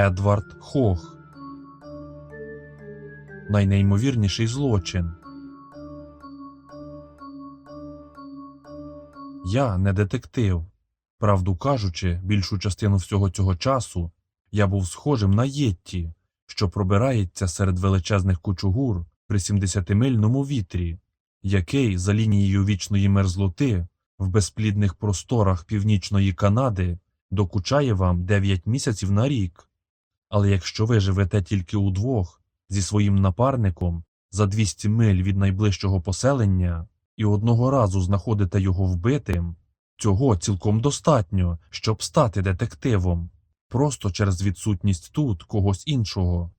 Едвард Хох. Найнеймовірніший злочин. Я не детектив. Правду кажучи, більшу частину всього цього часу я був схожим на Єтті, що пробирається серед величезних кучугур при 70-мильному вітрі, який за лінією вічної мерзлоти в безплідних просторах північної Канади докучає вам 9 місяців на рік. Але якщо ви живете тільки удвох зі своїм напарником за 200 миль від найближчого поселення і одного разу знаходите його вбитим, цього цілком достатньо, щоб стати детективом, просто через відсутність тут когось іншого.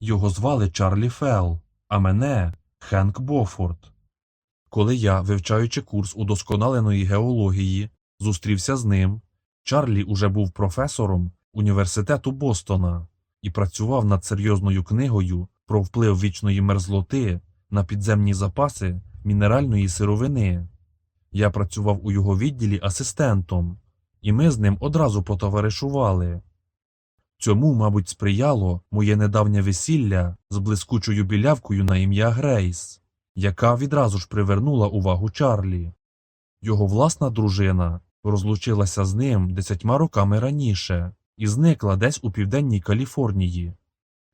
Його звали Чарлі Фелл, а мене Хенк Бофорд. Коли я, вивчаючи курс удосконаленої геології, зустрівся з ним, Чарлі уже був професором університету Бостона і працював над серйозною книгою про вплив вічної мерзлоти на підземні запаси мінеральної сировини. Я працював у його відділі асистентом, і ми з ним одразу потоваришували. Цьому, мабуть, сприяло моє недавнє весілля з блискучою білявкою на ім'я Грейс, яка відразу ж привернула увагу Чарлі. Його власна дружина розлучилася з ним десятьма роками раніше і зникла десь у південній Каліфорнії.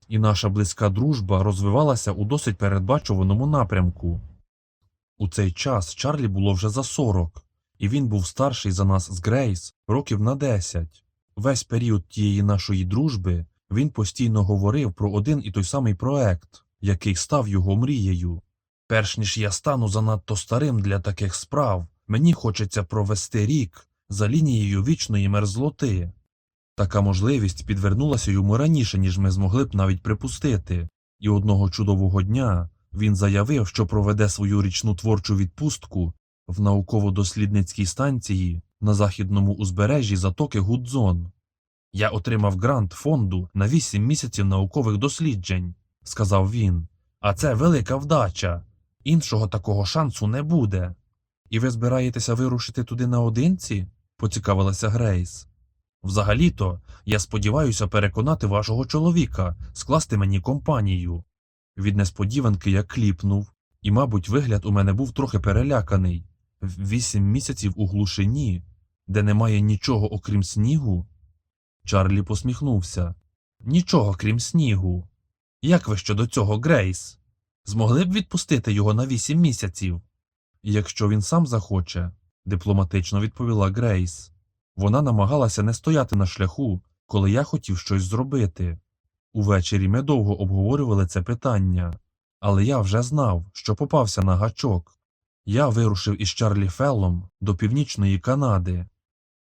І наша близька дружба розвивалася у досить передбачуваному напрямку. У цей час Чарлі було вже за 40, і він був старший за нас з Грейс років на 10. Весь період тієї нашої дружби він постійно говорив про один і той самий проект, який став його мрією. Перш ніж я стану занадто старим для таких справ, мені хочеться провести рік за лінією вічної мерзлоти. Така можливість підвернулася йому раніше, ніж ми змогли б навіть припустити, і одного чудового дня він заявив, що проведе свою річну творчу відпустку в науково-дослідницькій станції на західному узбережжі затоки Гудзон. Я отримав грант фонду на 8 місяців наукових досліджень, сказав він. А це велика вдача. Іншого такого шансу не буде. І ви збираєтеся вирушити туди наодинці? поцікавилася Грейс. Взагалі-то, я сподіваюся переконати вашого чоловіка скласти мені компанію. Від несподіванки я кліпнув, і, мабуть, вигляд у мене був трохи переляканий. Вісім місяців у глушині, де немає нічого окрім снігу. Чарлі посміхнувся. Нічого крім снігу. Як ви щодо цього, Грейс? Змогли б відпустити його на вісім місяців? Якщо він сам захоче, дипломатично відповіла Грейс. Вона намагалася не стояти на шляху, коли я хотів щось зробити. Увечері ми довго обговорювали це питання, але я вже знав, що попався на гачок. Я вирушив із Чарлі Феллом до північної Канади.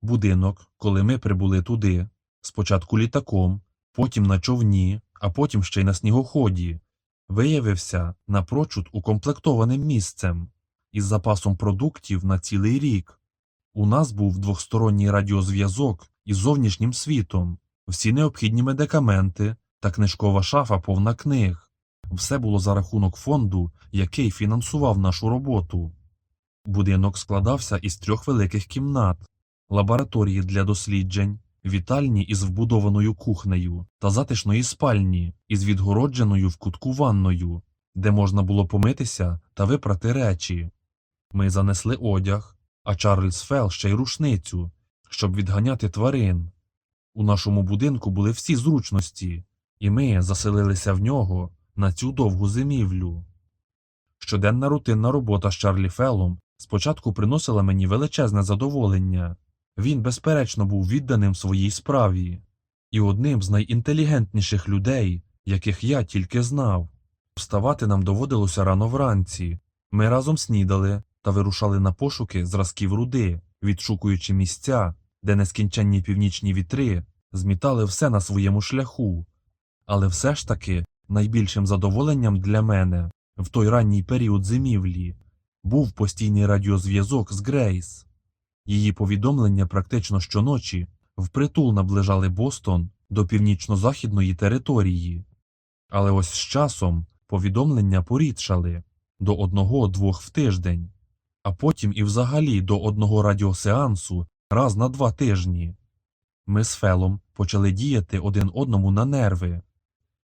Будинок, коли ми прибули туди, спочатку літаком, потім на човні, а потім ще й на снігоході, виявився напрочуд укомплектованим місцем із запасом продуктів на цілий рік. У нас був двохсторонній радіозв'язок із зовнішнім світом, всі необхідні медикаменти та книжкова шафа повна книг. Все було за рахунок фонду, який фінансував нашу роботу. Будинок складався із трьох великих кімнат, лабораторії для досліджень, вітальні із вбудованою кухнею та затишної спальні із відгородженою в кутку ванною, де можна було помитися та випрати речі. Ми занесли одяг, а Чарльз Фелл ще й рушницю, щоб відганяти тварин. У нашому будинку були всі зручності, і ми заселилися в нього на цю довгу зимівлю. Щоденна рутинна робота з Чарлі Феллом спочатку приносила мені величезне задоволення. Він, безперечно, був відданим своїй справі і одним з найінтелігентніших людей, яких я тільки знав. Вставати нам доводилося рано вранці. Ми разом снідали та вирушали на пошуки зразків руди, відшукуючи місця, де нескінченні північні вітри змітали все на своєму шляху. Але все ж таки найбільшим задоволенням для мене в той ранній період зимівлі був постійний радіозв'язок з Грейс. Її повідомлення практично щоночі впритул наближали Бостон до північно-західної території. Але ось з часом повідомлення порідшали до одного-двох в тиждень, а потім і взагалі до одного радіосеансу раз на два тижні. Ми з Фелом почали діяти один одному на нерви.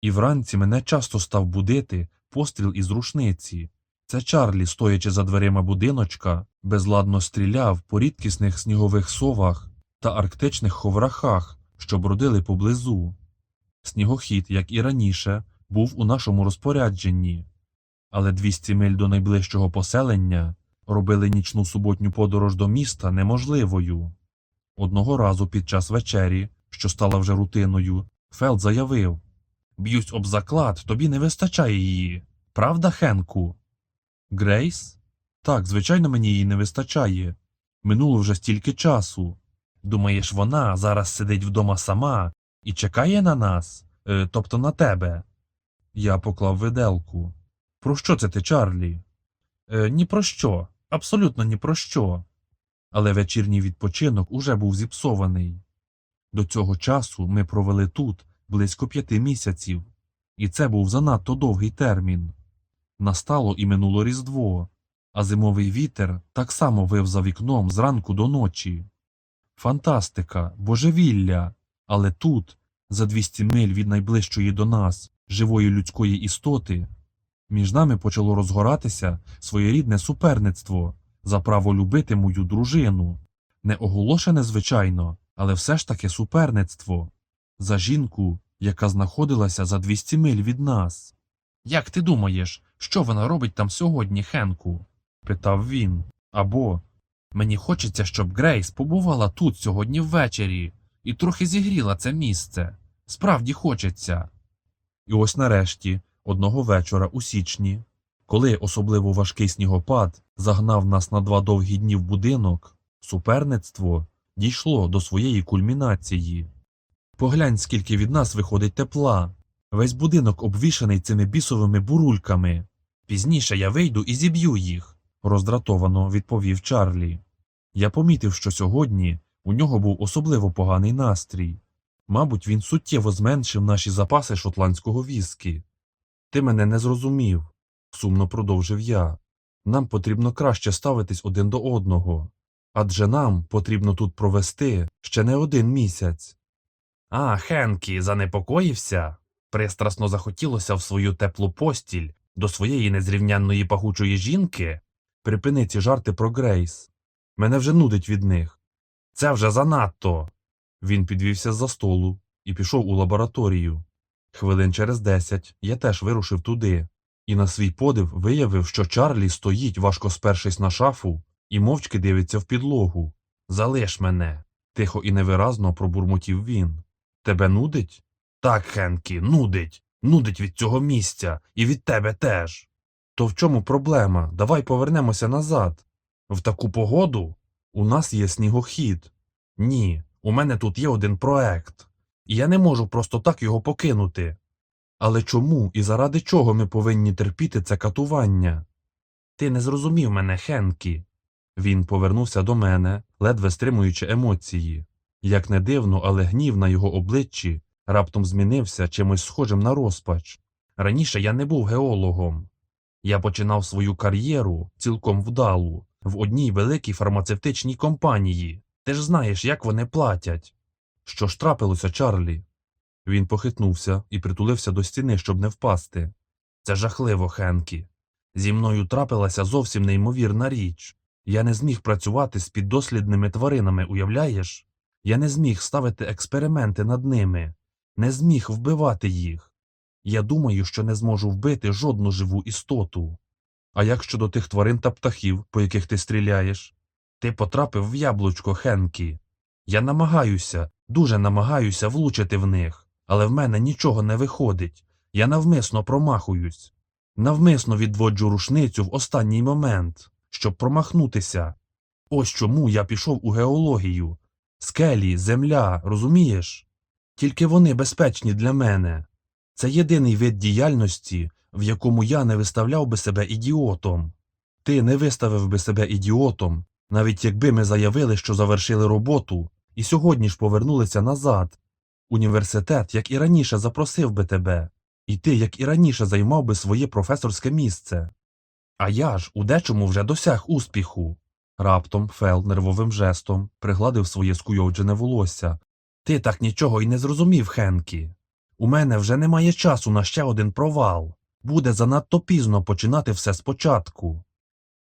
І вранці мене часто став будити постріл із рушниці. Це Чарлі, стоячи за дверима будиночка, безладно стріляв по рідкісних снігових совах та арктичних ховрахах, що бродили поблизу. Снігохід, як і раніше, був у нашому розпорядженні, але 200 миль до найближчого поселення робили нічну суботню подорож до міста неможливою. Одного разу під час вечері, що стала вже рутиною, Фелд заявив Б'юсь об заклад, тобі не вистачає її. Правда, Хенку? Грейс? Так, звичайно, мені її не вистачає. Минуло вже стільки часу. Думаєш, вона зараз сидить вдома сама і чекає на нас, е, тобто на тебе? Я поклав виделку. Про що це ти, Чарлі? Е, ні про що, абсолютно ні про що. Але вечірній відпочинок уже був зіпсований. До цього часу ми провели тут близько п'яти місяців, і це був занадто довгий термін. Настало і минуло Різдво, а зимовий вітер так само вив за вікном зранку до ночі. Фантастика, божевілля, але тут, за 200 миль від найближчої до нас, живої людської істоти, між нами почало розгоратися своєрідне суперництво за право любити мою дружину. Не оголошене, звичайно, але все ж таки суперництво. За жінку, яка знаходилася за 200 миль від нас. Як ти думаєш, що вона робить там сьогодні, Хенку? питав він. Або мені хочеться, щоб Грейс побувала тут сьогодні ввечері і трохи зігріла це місце. Справді хочеться. І ось нарешті, одного вечора у січні, коли особливо важкий снігопад загнав нас на два довгі дні в будинок, суперництво дійшло до своєї кульмінації. Поглянь, скільки від нас виходить тепла. Весь будинок обвішаний цими бісовими бурульками. Пізніше я вийду і зіб'ю їх, роздратовано відповів Чарлі. Я помітив, що сьогодні у нього був особливо поганий настрій. Мабуть, він суттєво зменшив наші запаси шотландського віскі. Ти мене не зрозумів, сумно продовжив я. Нам потрібно краще ставитись один до одного. Адже нам потрібно тут провести ще не один місяць. А, Хенкі, занепокоївся? Пристрасно захотілося в свою теплу постіль до своєї незрівнянної пахучої жінки? Припини ці жарти про Грейс. Мене вже нудить від них. Це вже занадто. Він підвівся з-за столу і пішов у лабораторію. Хвилин через десять я теж вирушив туди, і на свій подив виявив, що Чарлі стоїть, важко спершись на шафу, і мовчки дивиться в підлогу. Залиш мене, тихо і невиразно пробурмотів він. Тебе нудить? Так, Хенкі, нудить. Нудить від цього місця, і від тебе теж. То в чому проблема? Давай повернемося назад. В таку погоду у нас є снігохід. Ні, у мене тут є один проект, я не можу просто так його покинути. Але чому і заради чого ми повинні терпіти це катування? Ти не зрозумів мене, Хенкі. Він повернувся до мене, ледве стримуючи емоції. Як не дивно, але гнів на його обличчі раптом змінився чимось схожим на розпач. Раніше я не був геологом. Я починав свою кар'єру цілком вдалу в одній великій фармацевтичній компанії. Ти ж знаєш, як вони платять. Що ж трапилося, Чарлі? Він похитнувся і притулився до стіни, щоб не впасти. Це жахливо, Хенкі. Зі мною трапилася зовсім неймовірна річ. Я не зміг працювати з піддослідними тваринами, уявляєш? Я не зміг ставити експерименти над ними, не зміг вбивати їх. Я думаю, що не зможу вбити жодну живу істоту. А як щодо тих тварин та птахів, по яких ти стріляєш? Ти потрапив в яблучко, Хенкі. Я намагаюся, дуже намагаюся влучити в них, але в мене нічого не виходить. Я навмисно промахуюсь. Навмисно відводжу рушницю в останній момент, щоб промахнутися. Ось чому я пішов у геологію. Скелі, земля, розумієш? Тільки вони безпечні для мене. Це єдиний вид діяльності, в якому я не виставляв би себе ідіотом. Ти не виставив би себе ідіотом, навіть якби ми заявили, що завершили роботу, і сьогодні ж повернулися назад. Університет, як і раніше, запросив би тебе, і ти, як і раніше, займав би своє професорське місце. А я ж у дечому вже досяг успіху. Раптом Фел нервовим жестом пригладив своє скуйовджене волосся. Ти так нічого й не зрозумів, Хенкі. У мене вже немає часу на ще один провал. Буде занадто пізно починати все спочатку.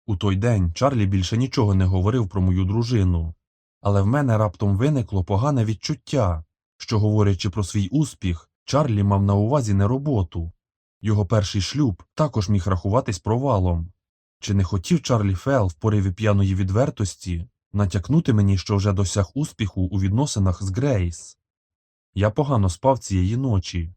У той день Чарлі більше нічого не говорив про мою дружину, але в мене раптом виникло погане відчуття, що, говорячи про свій успіх, Чарлі мав на увазі не роботу. Його перший шлюб також міг рахуватись провалом. Чи не хотів Чарлі Фелл в пориві п'яної відвертості натякнути мені, що вже досяг успіху у відносинах з Грейс? Я погано спав цієї ночі.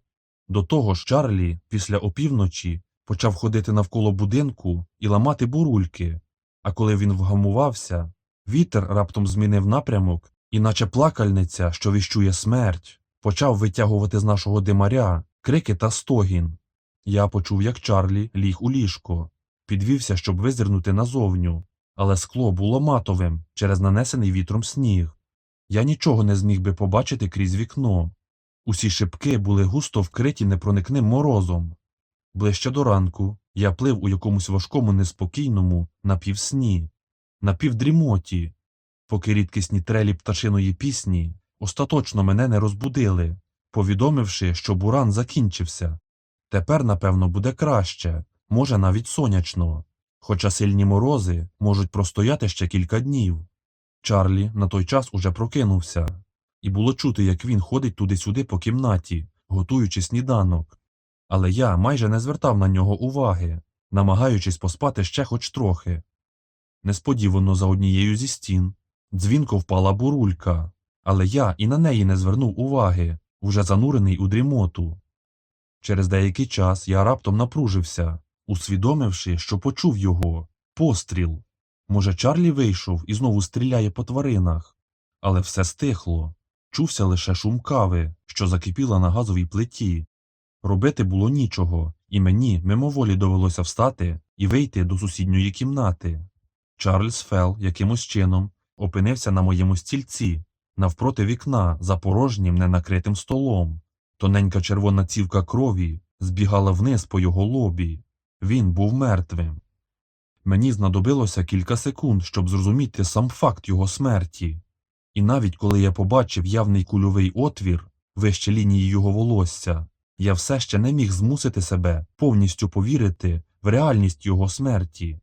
До того ж, Чарлі після опівночі почав ходити навколо будинку і ламати бурульки, а коли він вгамувався, вітер раптом змінив напрямок, і наче плакальниця, що віщує смерть, почав витягувати з нашого димаря крики та стогін. Я почув, як Чарлі ліг у ліжко, підвівся, щоб визирнути назовню, але скло було матовим через нанесений вітром сніг. Я нічого не зміг би побачити крізь вікно. Усі шибки були густо вкриті непроникним морозом. Ближче до ранку я плив у якомусь важкому неспокійному напівсні, напівдрімоті, поки рідкісні трелі пташиної пісні остаточно мене не розбудили, повідомивши, що буран закінчився. Тепер, напевно, буде краще, може навіть сонячно, хоча сильні морози можуть простояти ще кілька днів. Чарлі на той час уже прокинувся, і було чути, як він ходить туди-сюди по кімнаті, готуючи сніданок. Але я майже не звертав на нього уваги, намагаючись поспати ще хоч трохи. Несподівано за однією зі стін дзвінко впала бурулька, але я і на неї не звернув уваги, уже занурений у дрімоту. Через деякий час я раптом напружився, усвідомивши, що почув його постріл. Може, Чарлі вийшов і знову стріляє по тваринах, але все стихло. Чувся лише шум кави, що закипіла на газовій плиті. Робити було нічого, і мені мимоволі довелося встати і вийти до сусідньої кімнати. Чарльз Фелл якимось чином опинився на моєму стільці, навпроти вікна, за порожнім ненакритим столом. Тоненька червона цівка крові збігала вниз по його лобі. Він був мертвим. Мені знадобилося кілька секунд, щоб зрозуміти сам факт його смерті. І навіть коли я побачив явний кульовий отвір вище лінії його волосся, я все ще не міг змусити себе повністю повірити в реальність його смерті.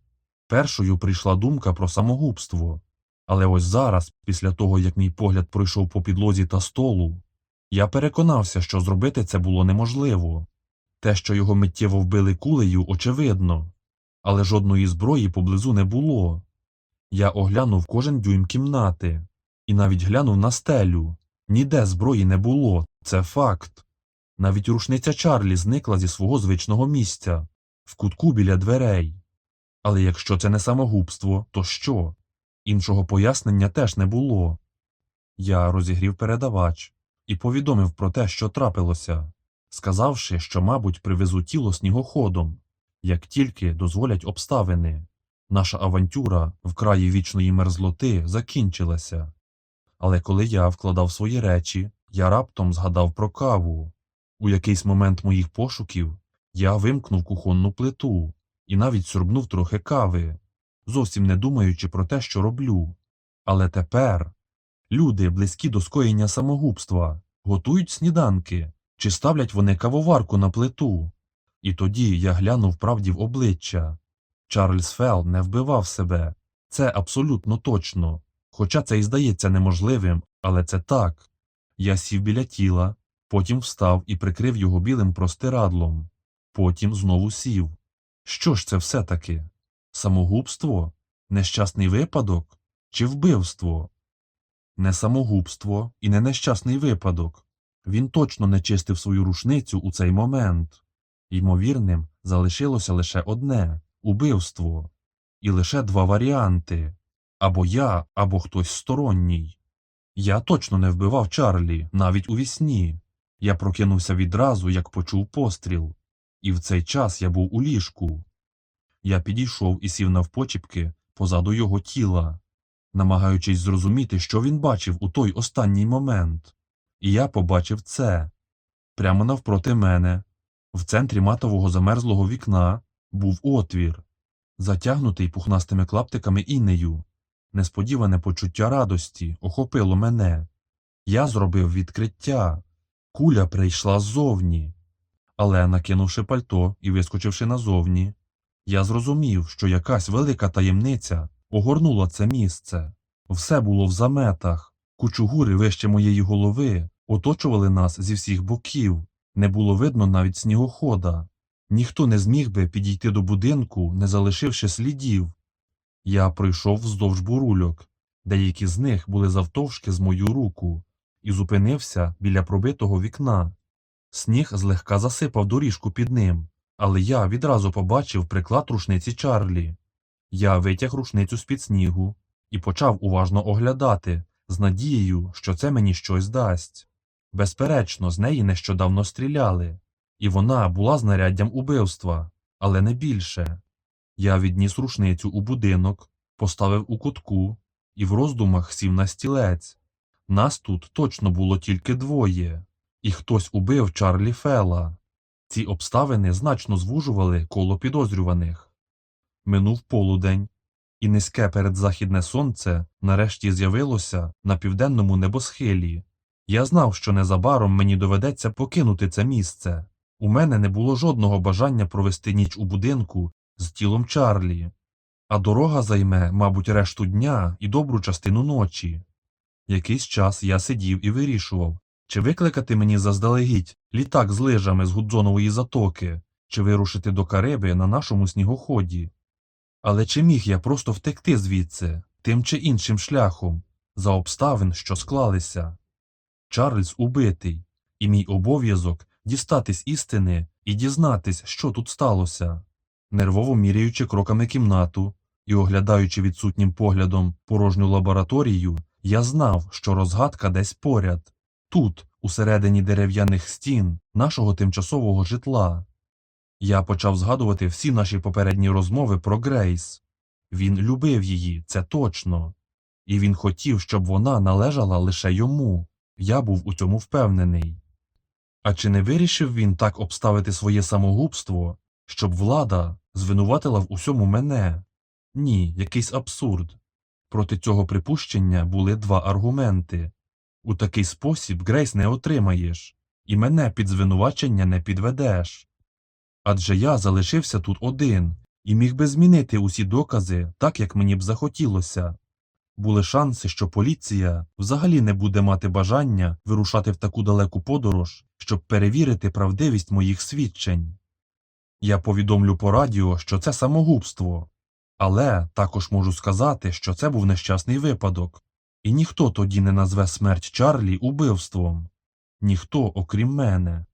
Першою прийшла думка про самогубство. Але ось зараз, після того як мій погляд пройшов по підлозі та столу, я переконався, що зробити це було неможливо. Те, що його миттєво вбили кулею, очевидно, але жодної зброї поблизу не було. Я оглянув кожен дюйм кімнати і навіть глянув на стелю. Ніде зброї не було, це факт. Навіть рушниця Чарлі зникла зі свого звичного місця, в кутку біля дверей. Але якщо це не самогубство, то що? Іншого пояснення теж не було. Я розігрів передавач і повідомив про те, що трапилося, сказавши, що, мабуть, привезу тіло снігоходом, як тільки дозволять обставини. Наша авантюра в краї вічної мерзлоти закінчилася. Але коли я вкладав свої речі, я раптом згадав про каву. У якийсь момент моїх пошуків я вимкнув кухонну плиту і навіть сорбнув трохи кави, зовсім не думаючи про те, що роблю. Але тепер люди, близькі до скоєння самогубства, готують сніданки чи ставлять вони кавоварку на плиту. І тоді я глянув правді в обличчя. Чарльз Фелл не вбивав себе. Це абсолютно точно. Хоча це і здається неможливим, але це так. Я сів біля тіла, потім встав і прикрив його білим простирадлом. Потім знову сів. Що ж це все таки? Самогубство? Нещасний випадок? Чи вбивство? Не самогубство і не нещасний випадок. Він точно не чистив свою рушницю у цей момент. Ймовірним залишилося лише одне убивство. І лише два варіанти або я, або хтось сторонній. Я точно не вбивав Чарлі, навіть у вісні. Я прокинувся відразу, як почув постріл, і в цей час я був у ліжку. Я підійшов і сів навпочіпки позаду його тіла, намагаючись зрозуміти, що він бачив у той останній момент. І я побачив це. Прямо навпроти мене, в центрі матового замерзлого вікна, був отвір, затягнутий пухнастими клаптиками інею. Несподіване почуття радості охопило мене. Я зробив відкриття. Куля прийшла ззовні. Але, накинувши пальто і вискочивши назовні, я зрозумів, що якась велика таємниця огорнула це місце. Все було в заметах. Кучугури вище моєї голови оточували нас зі всіх боків. Не було видно навіть снігохода. Ніхто не зміг би підійти до будинку, не залишивши слідів. Я пройшов вздовж бурульок, деякі з них були завтовшки з мою руку, і зупинився біля пробитого вікна. Сніг злегка засипав доріжку під ним, але я відразу побачив приклад рушниці Чарлі. Я витяг рушницю з-під снігу і почав уважно оглядати, з надією, що це мені щось дасть. Безперечно, з неї нещодавно стріляли, і вона була знаряддям убивства, але не більше. Я відніс рушницю у будинок, поставив у кутку і в роздумах сів на стілець. Нас тут точно було тільки двоє, і хтось убив Чарлі Фела. Ці обставини значно звужували коло підозрюваних. Минув полудень, і низьке передзахідне сонце нарешті з'явилося на південному небосхилі. Я знав, що незабаром мені доведеться покинути це місце. У мене не було жодного бажання провести ніч у будинку з тілом Чарлі, а дорога займе, мабуть, решту дня і добру частину ночі. Якийсь час я сидів і вирішував, чи викликати мені заздалегідь літак з лижами з Гудзонової затоки, чи вирушити до Кариби на нашому снігоході. Але чи міг я просто втекти звідси, тим чи іншим шляхом, за обставин, що склалися? Чарльз убитий, і мій обов'язок дістатись істини і дізнатись, що тут сталося. Нервово міряючи кроками кімнату і оглядаючи відсутнім поглядом порожню лабораторію, я знав, що розгадка десь поряд, тут, усередині дерев'яних стін нашого тимчасового житла. Я почав згадувати всі наші попередні розмови про Грейс. Він любив її, це точно. І він хотів, щоб вона належала лише йому. Я був у цьому впевнений. А чи не вирішив він так обставити своє самогубство, щоб влада звинуватила в усьому мене? Ні, якийсь абсурд. Проти цього припущення були два аргументи. У такий спосіб Грейс не отримаєш, і мене під звинувачення не підведеш. Адже я залишився тут один і міг би змінити усі докази так, як мені б захотілося. Були шанси, що поліція взагалі не буде мати бажання вирушати в таку далеку подорож, щоб перевірити правдивість моїх свідчень. Я повідомлю по радіо, що це самогубство, але також можу сказати, що це був нещасний випадок, і ніхто тоді не назве смерть Чарлі убивством. Ніхто, окрім мене.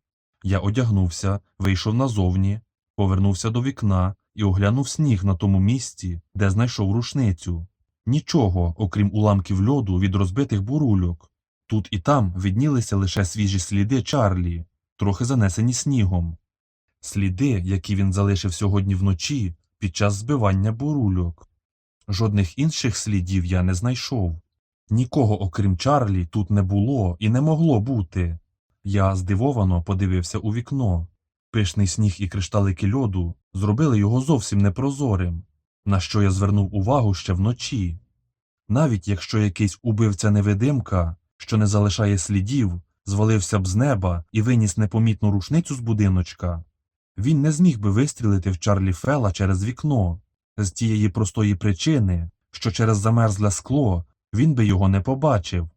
Я одягнувся, вийшов назовні, повернувся до вікна і оглянув сніг на тому місці, де знайшов рушницю. Нічого, окрім уламків льоду від розбитих бурульок. Тут і там виднілися лише свіжі сліди Чарлі, трохи занесені снігом. Сліди, які він залишив сьогодні вночі під час збивання бурульок. Жодних інших слідів я не знайшов. Нікого, окрім Чарлі, тут не було і не могло бути. Я здивовано подивився у вікно. Пишний сніг і кришталики льоду зробили його зовсім непрозорим, на що я звернув увагу ще вночі. Навіть якщо якийсь убивця-невидимка, що не залишає слідів, звалився б з неба і виніс непомітну рушницю з будиночка, він не зміг би вистрілити в Чарлі Фела через вікно, з тієї простої причини, що через замерзле скло він би його не побачив.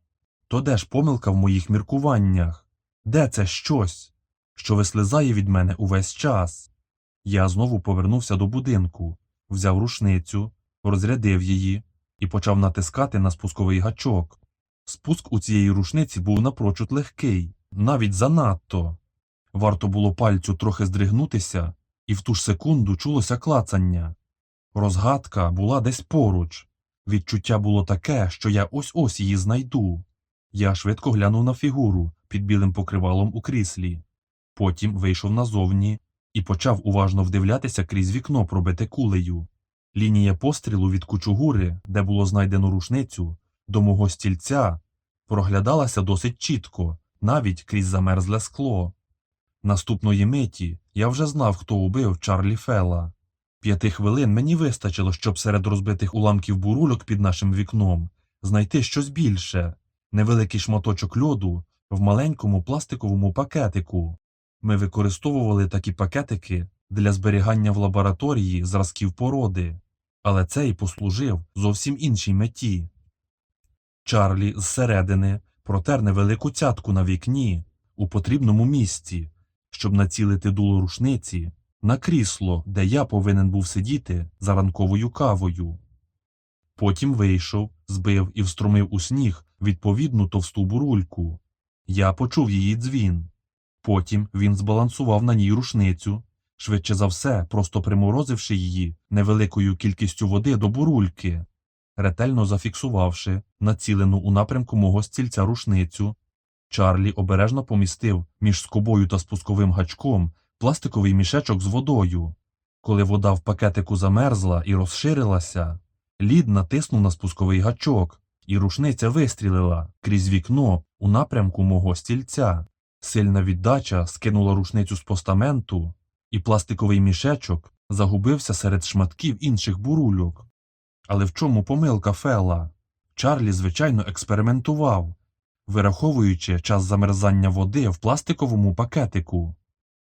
То де ж помилка в моїх міркуваннях? Де це щось, що вислизає від мене увесь час? Я знову повернувся до будинку, взяв рушницю, розрядив її і почав натискати на спусковий гачок. Спуск у цієї рушниці був напрочуд легкий, навіть занадто. Варто було пальцю трохи здригнутися, і в ту ж секунду чулося клацання. Розгадка була десь поруч. Відчуття було таке, що я ось ось її знайду. Я швидко глянув на фігуру під білим покривалом у кріслі. Потім вийшов назовні і почав уважно вдивлятися крізь вікно, пробите кулею. Лінія пострілу від кучугури, де було знайдено рушницю, до мого стільця, проглядалася досить чітко, навіть крізь замерзле скло. Наступної миті я вже знав, хто убив Чарлі Фела. П'яти хвилин мені вистачило, щоб серед розбитих уламків бурульок під нашим вікном знайти щось більше, невеликий шматочок льоду в маленькому пластиковому пакетику. Ми використовували такі пакетики для зберігання в лабораторії зразків породи, але цей послужив зовсім іншій меті. Чарлі зсередини протер невелику цятку на вікні у потрібному місці, щоб націлити дуло рушниці на крісло, де я повинен був сидіти за ранковою кавою. Потім вийшов, збив і встромив у сніг відповідну товсту бурульку. Я почув її дзвін. Потім він збалансував на ній рушницю, швидше за все, просто приморозивши її невеликою кількістю води до бурульки, ретельно зафіксувавши націлену у напрямку мого стільця рушницю. Чарлі обережно помістив між скобою та спусковим гачком пластиковий мішечок з водою. Коли вода в пакетику замерзла і розширилася, лід натиснув на спусковий гачок, і рушниця вистрілила крізь вікно у напрямку мого стільця. Сильна віддача скинула рушницю з постаменту, і пластиковий мішечок загубився серед шматків інших бурульок. Але в чому помилка Фела? Чарлі, звичайно, експериментував, вираховуючи час замерзання води в пластиковому пакетику.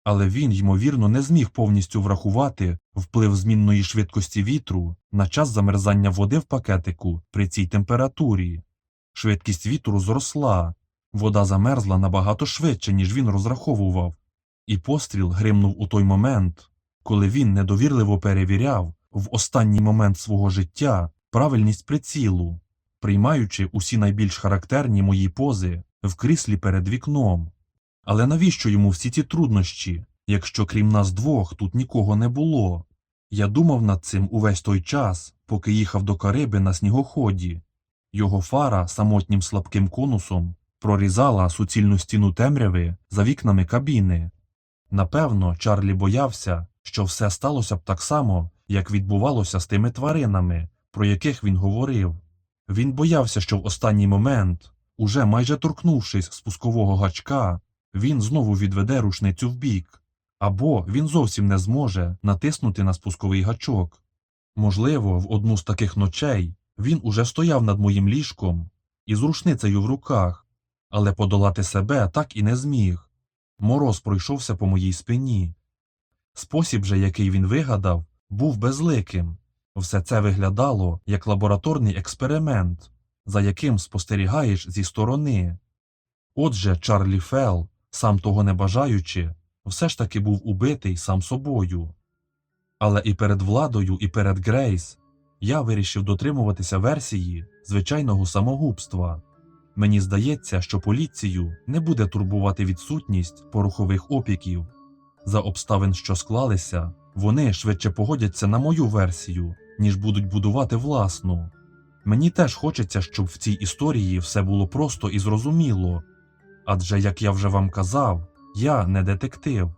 Але він, ймовірно, не зміг повністю врахувати вплив змінної швидкості вітру на час замерзання води в пакетику при цій температурі. Швидкість вітру зросла, вода замерзла набагато швидше, ніж він розраховував, і постріл гримнув у той момент, коли він недовірливо перевіряв в останній момент свого життя правильність прицілу, приймаючи усі найбільш характерні мої пози в кріслі перед вікном. Але навіщо йому всі ці труднощі, якщо крім нас двох тут нікого не було? Я думав над цим увесь той час, поки їхав до Кариби на снігоході. Його фара самотнім слабким конусом прорізала суцільну стіну темряви за вікнами кабіни. Напевно, Чарлі боявся, що все сталося б так само, як відбувалося з тими тваринами, про яких він говорив. Він боявся, що в останній момент, уже майже торкнувшись спускового гачка, він знову відведе рушницю вбік, або він зовсім не зможе натиснути на спусковий гачок. Можливо, в одну з таких ночей він уже стояв над моїм ліжком із рушницею в руках, але подолати себе так і не зміг. Мороз пройшовся по моїй спині. Спосіб же, який він вигадав, був безликим. Все це виглядало як лабораторний експеримент, за яким спостерігаєш зі сторони. Отже, Чарлі Фелл, сам того не бажаючи, все ж таки був убитий сам собою. Але і перед владою, і перед Грейс я вирішив дотримуватися версії звичайного самогубства. Мені здається, що поліцію не буде турбувати відсутність порухових опіків. За обставин, що склалися, вони швидше погодяться на мою версію, ніж будуть будувати власну. Мені теж хочеться, щоб в цій історії все було просто і зрозуміло. Адже, як я вже вам казав, я не детектив.